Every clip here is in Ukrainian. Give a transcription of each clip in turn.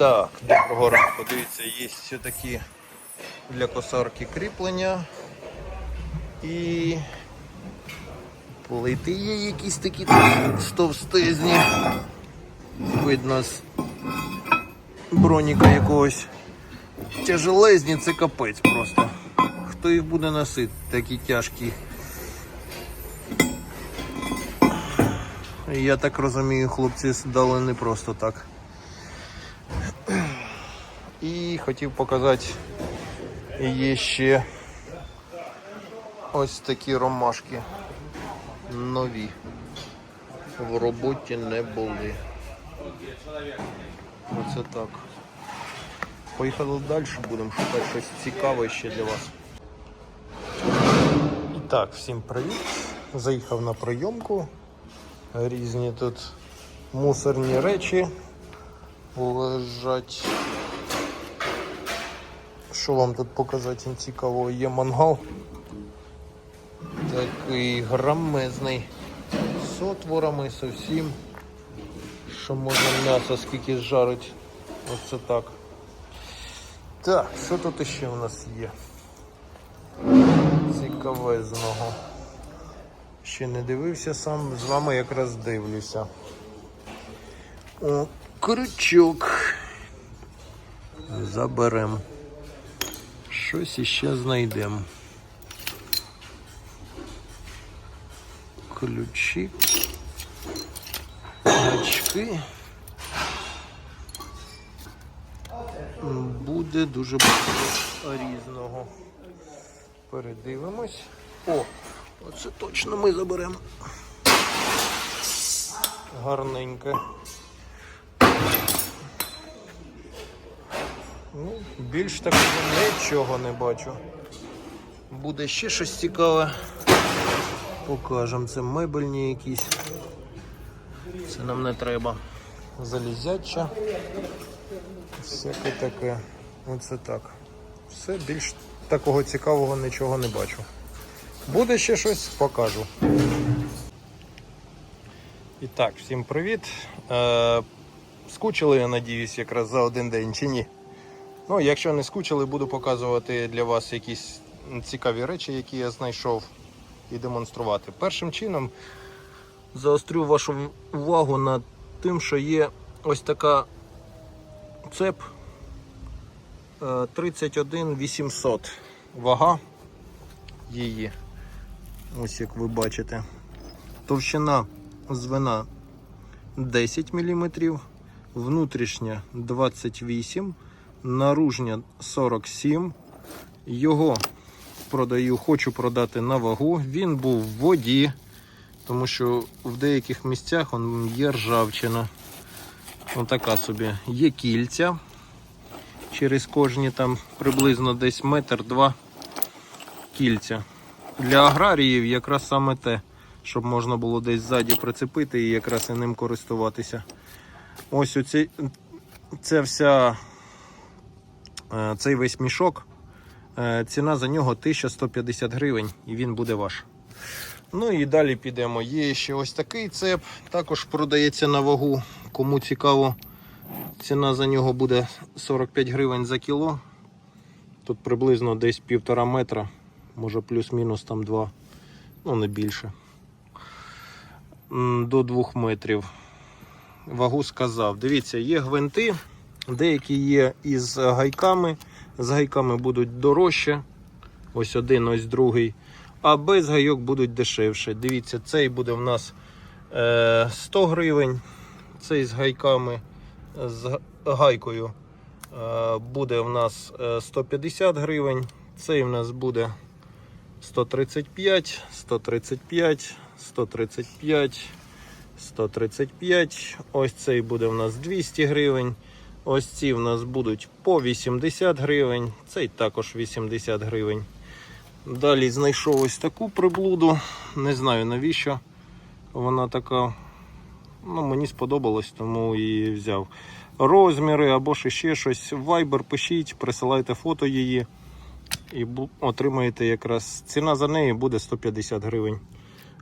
Так, доброго ранку. Дивіться, є все такі для косарки кріплення. І плити є якісь такі стовстезні. Видно з броніка якогось. Тяжелезні це капець просто. Хто їх буде носити, такі тяжкі. Я так розумію, хлопці дали не просто так. І хотів показати є ще ось такі ромашки нові. В роботі не були. Оце так. Поїхали далі, будемо шукати щось цікаве ще для вас. І так, всім привіт. Заїхав на прийомку. Різні тут мусорні речі лежать. Що вам тут показати цікавого? Є мангал. Такий грамезний. З отворами, з усім. Що можна м'ясо скільки жарить. Оце так. Так, що тут ще у нас є? Цікавезного. Ще не дивився сам, з вами якраз дивлюся. О, крючок. Заберем. Щось іще знайдемо. Ключі. Гачки. Буде дуже багато різного. Передивимось. О, оце точно ми заберемо. Гарненьке. Ну, більш такого нічого не бачу. Буде ще щось цікаве. Покажемо. Це мебельні якісь. Це нам не треба. Залізяча. Всяке таке. Оце так. Все більш такого цікавого нічого не бачу. Буде ще щось, покажу. І так, всім привіт. Е, скучили, я надіюсь, якраз за один день чи ні. Ну, якщо не скучили, буду показувати для вас якісь цікаві речі, які я знайшов, і демонструвати. Першим чином заострю вашу увагу над тим, що є ось така цеп е, 31 800 вага її. Ось як ви бачите. Товщина звена 10 мм, внутрішня 28 наружня 47. Його продаю, хочу продати на вагу. Він був в воді, тому що в деяких місцях он є ржавчина. Ось така собі. Є кільця. Через кожні там приблизно десь метр-два кільця. Для аграріїв якраз саме те, щоб можна було десь ззаді прицепити і якраз і ним користуватися. Ось оці, ця вся, цей весь мішок. е, Ціна за нього 1150 гривень і він буде ваш. Ну і далі підемо. Є ще ось такий цеп, також продається на вагу. Кому цікаво, ціна за нього буде 45 гривень за кіло. Тут приблизно десь півтора метра, може плюс-мінус там два, ну не більше. До двох метрів. Вагу сказав. Дивіться, є гвинти, деякі є із гайками. З гайками будуть дорожче. Ось один, ось другий. А без гайок будуть дешевше. Дивіться, цей буде в нас е, 100 гривень. Цей з гайками, з гайкою е, буде в нас е, 150 гривень. Цей в нас буде 135, 135, 135, 135. Ось цей буде в нас 200 гривень. Ось ці в нас будуть по 80 гривень. Цей також 80 гривень. Далі знайшов ось таку приблуду. Не знаю навіщо вона така. Ну, мені сподобалось, тому і взяв. Розміри або ще щось. Viber пишіть, присилайте фото її і отримаєте якраз. Ціна за неї буде 150 гривень.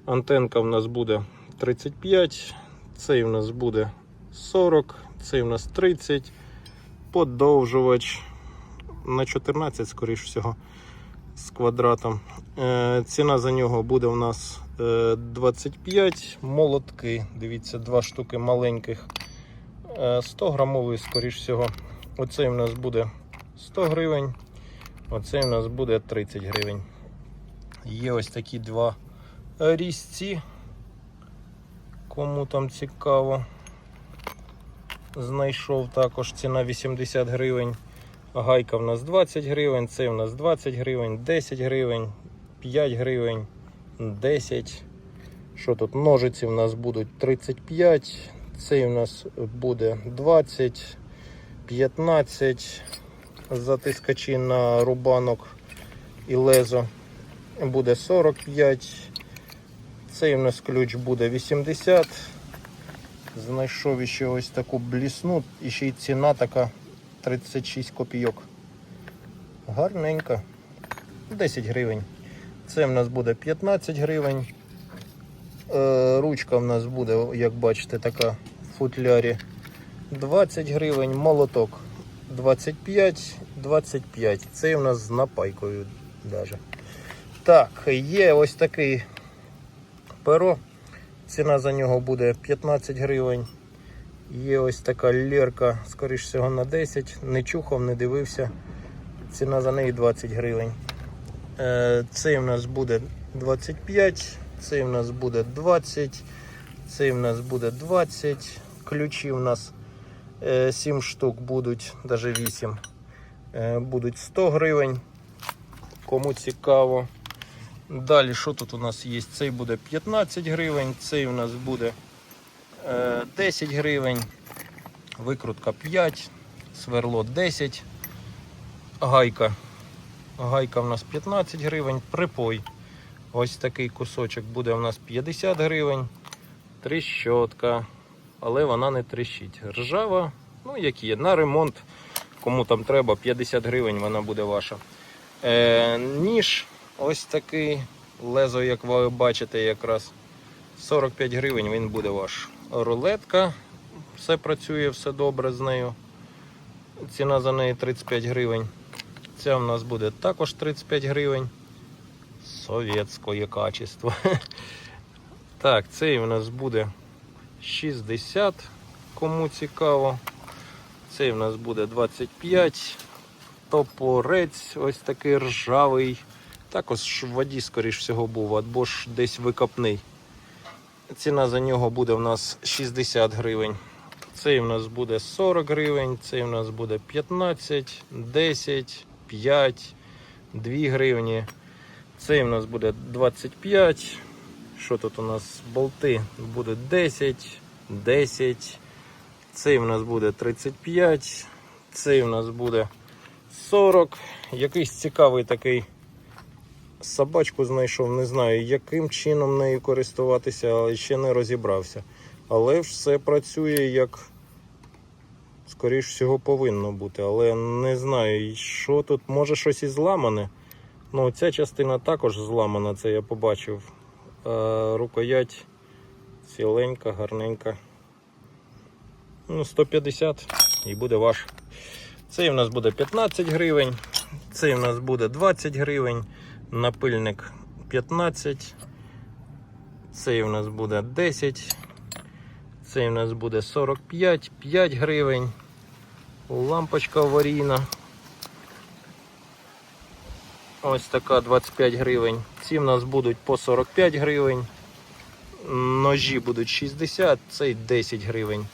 Антенка в нас буде 35, цей в нас буде 40, цей в нас 30, подовжувач на 14, скоріш всього, з квадратом. Е, ціна за нього буде у нас е, 25 молотки. Дивіться, два штуки маленьких. Е, 100 грамовий, скоріш всього. Оцей у нас буде 100 гривень. Оцей у нас буде 30 гривень. Є ось такі два різці. Кому там цікаво. Знайшов також ціна 80 гривень. Гайка в нас 20 гривень, цей в нас 20 гривень, 10 гривень, 5 гривень, 10. Що тут? Ножиці в нас будуть 35, цей у нас буде 20, 15. Затискачі на рубанок і лезо буде 45. Цей у нас ключ буде 80. Знайшов ще ось таку блісну, і ще й ціна така 36 копійок. Гарненька. 10 гривень. Це в нас буде 15 гривень. Е, ручка в нас буде, як бачите, така в футлярі 20 гривень, молоток 25, 25. Це в нас з напайкою даже. Так, є ось такий перо. Ціна за нього буде 15 гривень. Є ось така лірка, скоріш всього, на 10. Не чухав, не дивився. Ціна за неї 20 гривень. Е, Цей в нас буде 25, цей в нас буде 20, цей в нас буде 20. Ключі в нас 7 штук будуть, навіть 8. Е, Будуть 100 гривень. Кому цікаво. Далі, що тут у нас є? Цей буде 15 гривень, цей у нас буде е, 10 гривень, викрутка 5, сверло 10, гайка. Гайка у нас 15 гривень, припой. Ось такий кусочок буде у нас 50 гривень, тріщотка, але вона не тріщить. Ржава, ну як є, на ремонт, кому там треба, 50 гривень вона буде ваша. Е, ніж ось такий, лезо, як ви бачите, якраз 45 гривень він буде ваш. Рулетка, все працює, все добре з нею. Ціна за неї 35 гривень. Ця в нас буде також 35 гривень. Совєтське качество. Так, цей у нас буде 60, кому цікаво. Цей у нас буде 25. Топорець ось такий ржавий. Також в воді, скоріш всього, був, або ж десь викопний. Ціна за нього буде в нас 60 гривень. Цей у нас буде 40 гривень, цей у нас буде 15, 10, 5, 2 гривні. Цей у нас буде 25. Що тут у нас? Болти буде 10, 10. Цей у нас буде 35. Цей у нас буде 40. Якийсь цікавий такий собачку знайшов. Не знаю, яким чином нею користуватися, але ще не розібрався. Але все працює як, скоріш всього, повинно бути. Але не знаю, що тут, може щось і зламане. Ну, ця частина також зламана, це я побачив. А рукоять ціленька, гарненька. Ну, 150 і буде ваш. Цей у нас буде 15 гривень, цей у нас буде 20 гривень, напильник 15, цей у нас буде 10, цей у нас буде 45, 5 гривень, лампочка аварійна. Ось така 25 гривень. Ці в нас будуть по 45 гривень. Ножі будуть 60, цей 10 гривень.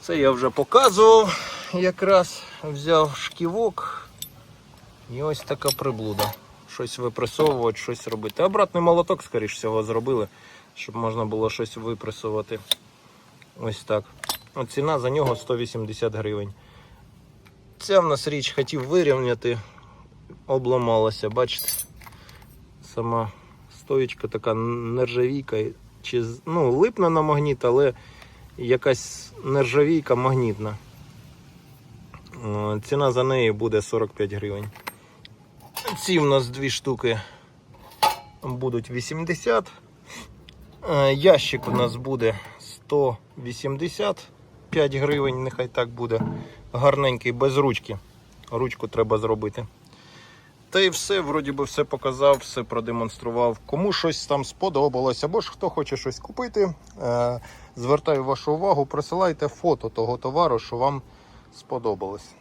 Це я вже показував. Якраз взяв шківок. І ось така приблуда. Щось випресовувати, щось робити. Обратний молоток, скоріш всього, зробили, щоб можна було щось випресувати. Ось так. От ціна за нього 180 гривень. Ця в нас річ хотів вирівняти, обламалася, бачите? Сама стоїчка така нержавійка. Чи, ну, липна на магніт, але якась нержавійка магнітна. Ціна за неї буде 45 гривень. Ці в нас дві штуки будуть 80. Е, Ящик у нас буде 180. 5 гривень, нехай так буде. Гарненький, без ручки. Ручку треба зробити. Та і все, вроді би, все показав, все продемонстрував. Кому щось там сподобалось, або ж хто хоче щось купити, е, звертаю вашу увагу, присилайте фото того товару, що вам сподобалось.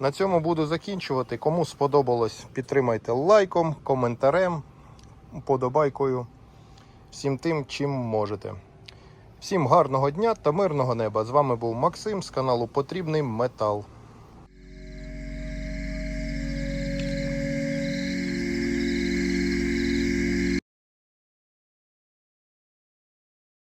На цьому буду закінчувати. Кому сподобалось, підтримайте лайком, коментарем, подобайкою, всім тим, чим можете. Всім гарного дня та мирного неба. З вами був Максим з каналу Потрібний Метал.